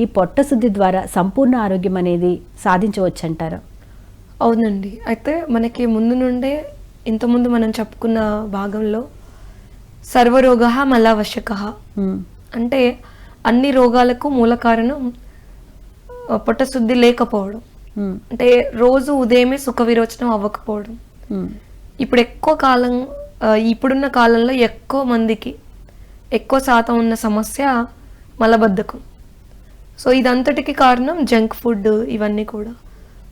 ఈ పొట్ట శుద్ధి ద్వారా సంపూర్ణ ఆరోగ్యం అనేది సాధించవచ్చు అంటారా అవునండి. అయితే మనకి ముందు నుండే ఇంతకుముందు మనం చెప్పుకున్న భాగంలో సర్వరోగ మలావశ్యక. అంటే అన్ని రోగాలకు మూల కారణం పొట్టశుద్ధి లేకపోవడం. అంటే రోజు ఉదయమే సుఖ విరోచనం అవ్వకపోవడం. ఇప్పుడు ఎక్కువ కాలం ఇప్పుడున్న కాలంలో ఎక్కువ మందికి ఎక్కువ శాతం ఉన్న సమస్య మలబద్ధకం. సో ఇదంతటికి కారణం జంక్ ఫుడ్ ఇవన్నీ కూడా.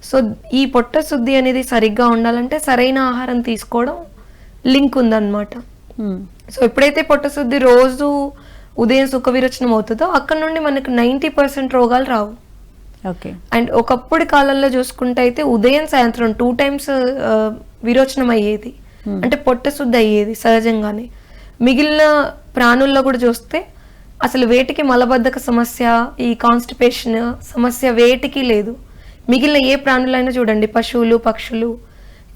సో ఈ పొట్ట శుద్ధి అనేది సరిగ్గా ఉండాలంటే సరైన ఆహారం తీసుకోవడం లింక్ ఉందన్నమాట. సో ఎప్పుడైతే పొట్ట శుద్ధి రోజు ఉదయం సుఖ విరోచనం అవుతుందో అక్కడ నుండి మనకు నైంటీ పర్సెంట్ రోగాలు రావు. ఓకే. అండ్ ఒకప్పుడు కాలంలో చూసుకుంటే అయితే ఉదయం సాయంత్రం టూ టైమ్స్ విరోచనం అయ్యేది. అంటే పొట్ట శుద్ధి అయ్యేది సహజంగానే. మిగిలిన ప్రాణుల్లో కూడా చూస్తే అసలు వేటికి మలబద్ధక సమస్య ఈ కాన్స్టిపేషన్ సమస్య వేటికి లేదు. మిగిలిన ఏ ప్రాణులైనా చూడండి పశువులు పక్షులు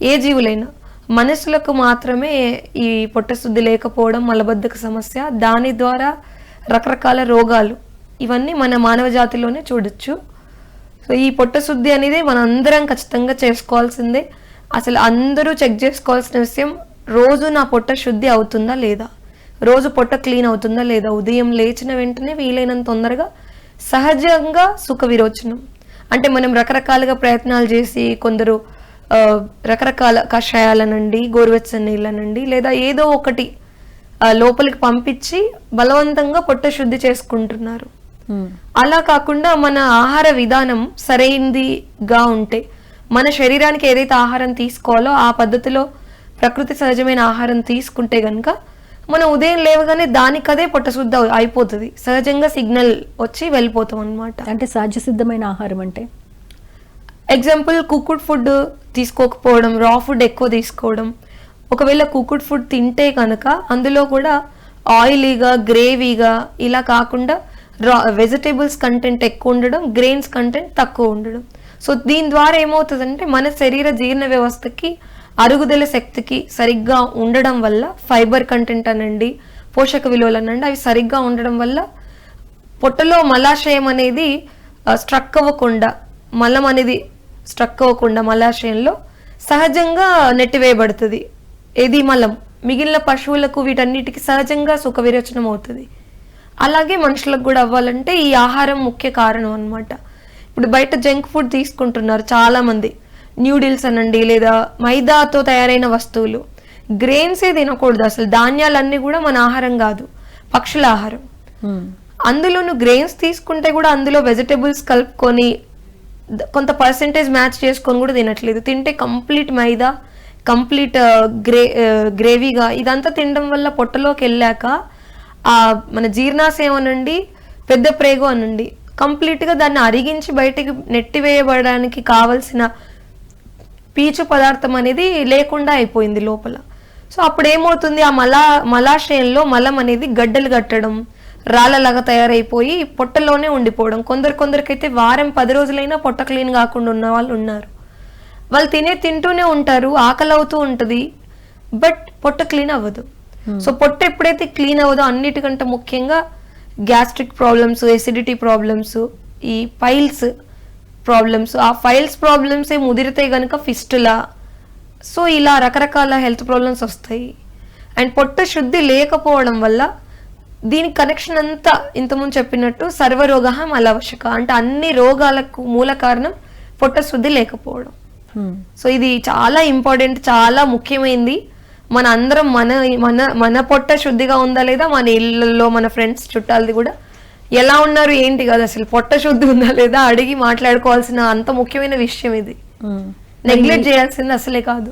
ఏ జీవులైనా. మనుషులకు మాత్రమే ఈ పొట్ట శుద్ధి లేకపోవడం మలబద్ధక సమస్య. దాని ద్వారా రకరకాల రోగాలు. ఇవన్నీ మన మానవ జాతిలోనే చూడొచ్చు. సో ఈ పొట్ట శుద్ధి అనేది మన అందరం ఖచ్చితంగా చేసుకోవాల్సిందే. అసలు అందరూ చెక్ చేసుకోవాల్సిన విషయం రోజు నా పొట్ట శుద్ధి అవుతుందా లేదా? రోజు పొట్ట క్లీన్ అవుతుందా లేదా? ఉదయం లేచిన వెంటనే వీలైనంత తొందరగా సహజంగా సుఖ విరోచనం. అంటే మనం రకరకాలుగా ప్రయత్నాలు చేసి కొందరు రకరకాల కషాయాలనండి గోరువెచ్చని నీళ్ళనండి లేదా ఏదో ఒకటి లోపలికి పంపించి బలవంతంగా పొట్ట శుద్ధి చేసుకుంటున్నారు. అలా కాకుండా మన ఆహార విధానం సరైందిగా ఉంటే మన శరీరానికి ఏదైతే ఆహారం తీసుకోవాలో ఆ పద్ధతిలో ప్రకృతి సహజమైన ఆహారం తీసుకుంటే గనుక మనం ఉదయం లేవగానే దానికదే పొట్టశుద్ధి అయిపోతుంది. సహజంగా సిగ్నల్ వచ్చి వెళ్ళిపోతాం అనమాట అంటే సహజ సిద్ధమైన ఆహారం అంటే? ఎగ్జాంపుల్ కుక్కుడ్ ఫుడ్ తీసుకోకపోవడం రా ఫుడ్ ఎక్కువ తీసుకోవడం. ఒకవేళ కుక్కుడ్ ఫుడ్ తింటే కనుక అందులో కూడా ఆయిలీగా గ్రేవీగా ఇలా కాకుండా రా వెజిటేబుల్స్ కంటెంట్ ఎక్కువ ఉండడం గ్రెయిన్స్ కంటెంట్ తక్కువ ఉండడం. సో దీని ద్వారా ఏమవుతుందంటే మన శరీర జీర్ణ వ్యవస్థకి అరుగుదల శక్తికి సరిగ్గా ఉండడం వల్ల ఫైబర్ కంటెంట్ అనండి పోషక విలువలు అనండి అవి సరిగ్గా ఉండడం వల్ల పొట్టలో మలాశయం అనేది స్ట్రక్ అవ్వకుండా మలం అనేది స్ట్రక్ అవ్వకుండా మలాశయంలో సహజంగా నెట్టివేయబడుతుంది. ఏది మలం? మిగిలిన పశువులకు వీటన్నిటికి సహజంగా సుఖ విరోచనం అవుతుంది. అలాగే మనుషులకు కూడా అవ్వాలంటే ఈ ఆహారం ముఖ్య కారణం అన్నమాట. ఇప్పుడు బయట జంక్ ఫుడ్ తీసుకుంటున్నారు చాలామంది. న్యూడిల్స్ అనండి లేదా మైదాతో తయారైన వస్తువులు. గ్రెయిన్సే తినకూడదు అసలు ధాన్యాలన్నీ కూడా మన ఆహారం కాదు పక్షుల ఆహారం. అందులోను గ్రెయిన్స్ తీసుకుంటే కూడా అందులో వెజిటేబుల్స్ కలుపుకొని కొంత పర్సంటేజ్ మ్యాచ్ చేసుకొని కూడా తినట్లేదు. తింటే కంప్లీట్ మైదా కంప్లీట్ గ్రే గ్రేవీగా ఇదంతా తినడం వల్ల పొట్టలోకి వెళ్ళాక ఆ మన జీర్ణాశయం అనండి పెద్ద ప్రేగు అనండి కంప్లీట్గా దాన్ని అరిగించి బయటికి నెట్టివేయబడడానికి కావలసిన పీచు పదార్థం అనేది లేకుండా అయిపోయింది లోపల. సో అప్పుడు ఏమవుతుంది ఆ మలా మలాశయంలో మలం అనేది గడ్డలు కట్టడం రాళ్ళలాగా తయారైపోయి పొట్టలోనే ఉండిపోవడం. కొందరు కొందరికైతే వారం పది రోజులైనా పొట్ట క్లీన్ కాకుండా ఉన్న వాళ్ళు ఉన్నారు. వాళ్ళు తినే తింటూనే ఉంటారు ఆకలి అవుతూ ఉంటుంది బట్ పొట్ట క్లీన్ అవ్వదు. సో పొట్ట ఎప్పుడైతే క్లీన్ అవ్వదో అన్నిటికంటే ముఖ్యంగా గ్యాస్ట్రిక్ ప్రాబ్లమ్స్ ఎసిడిటీ ప్రాబ్లమ్స్ ఈ పైల్స్ ప్రాబ్లమ్స్ ఆ ఫైల్స్ ప్రాబ్లమ్స్ ఏ ముదిరితే కనుక ఫిస్టులా సో ఇలా రకరకాల హెల్త్ ప్రాబ్లమ్స్ వస్తాయి. అండ్ పొట్ట శుద్ధి లేకపోవడం వల్ల దీని కనెక్షన్ అంతా ఇంతకుముందు చెప్పినట్టు సర్వరోగ మలవశక అంటే అన్ని రోగాలకు మూల కారణం పొట్ట శుద్ధి లేకపోవడం. సో ఇది చాలా ఇంపార్టెంట్ చాలా ముఖ్యమైనది మన అందరం మన మన మన పొట్ట శుద్ధిగా ఉందా లేదా? మన ఇళ్ళల్లో మన ఫ్రెండ్స్ చుట్టాలది కూడా ఎలా ఉన్నారు ఏంటి కదా అసలు పొట్ట శుద్ధి ఉందా లేదా అడిగి మాట్లాడుకోవాల్సిన అంత ముఖ్యమైన విషయం ఇది. నెగ్లెక్ట్ చేయాల్సింది అసలే కాదు.